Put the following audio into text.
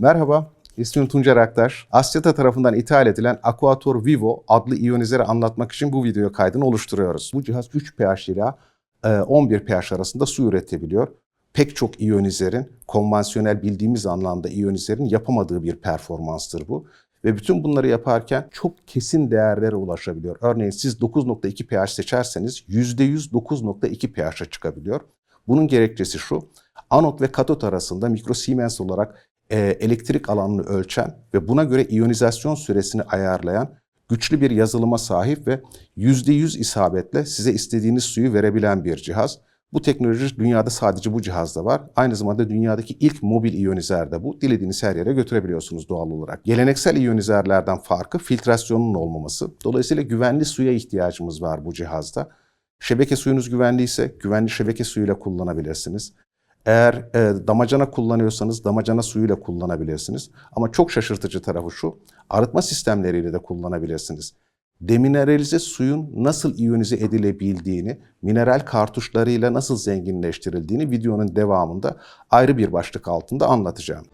Merhaba, ismim Tuncer Aktaş. Asyata tarafından ithal edilen Aquator Vivo adlı iyonizeri anlatmak için bu video kaydını oluşturuyoruz. Bu cihaz 3 pH ile e, 11 pH arasında su üretebiliyor. Pek çok iyonizerin, konvansiyonel bildiğimiz anlamda iyonizerin yapamadığı bir performanstır bu. Ve bütün bunları yaparken çok kesin değerlere ulaşabiliyor. Örneğin siz 9.2 pH seçerseniz %100 9.2 pH'a çıkabiliyor. Bunun gerekçesi şu, anot ve katot arasında mikrosiemens olarak e, elektrik alanını ölçen ve buna göre iyonizasyon süresini ayarlayan güçlü bir yazılıma sahip ve %100 isabetle size istediğiniz suyu verebilen bir cihaz. Bu teknoloji dünyada sadece bu cihazda var. Aynı zamanda dünyadaki ilk mobil iyonizer de bu. Dilediğiniz her yere götürebiliyorsunuz doğal olarak. Geleneksel iyonizerlerden farkı filtrasyonun olmaması. Dolayısıyla güvenli suya ihtiyacımız var bu cihazda. Şebeke suyunuz güvenliyse güvenli şebeke suyuyla kullanabilirsiniz. Eğer e, damacana kullanıyorsanız damacana suyuyla kullanabilirsiniz. Ama çok şaşırtıcı tarafı şu, arıtma sistemleriyle de kullanabilirsiniz. Demineralize suyun nasıl iyonize edilebildiğini, mineral kartuşlarıyla nasıl zenginleştirildiğini videonun devamında ayrı bir başlık altında anlatacağım.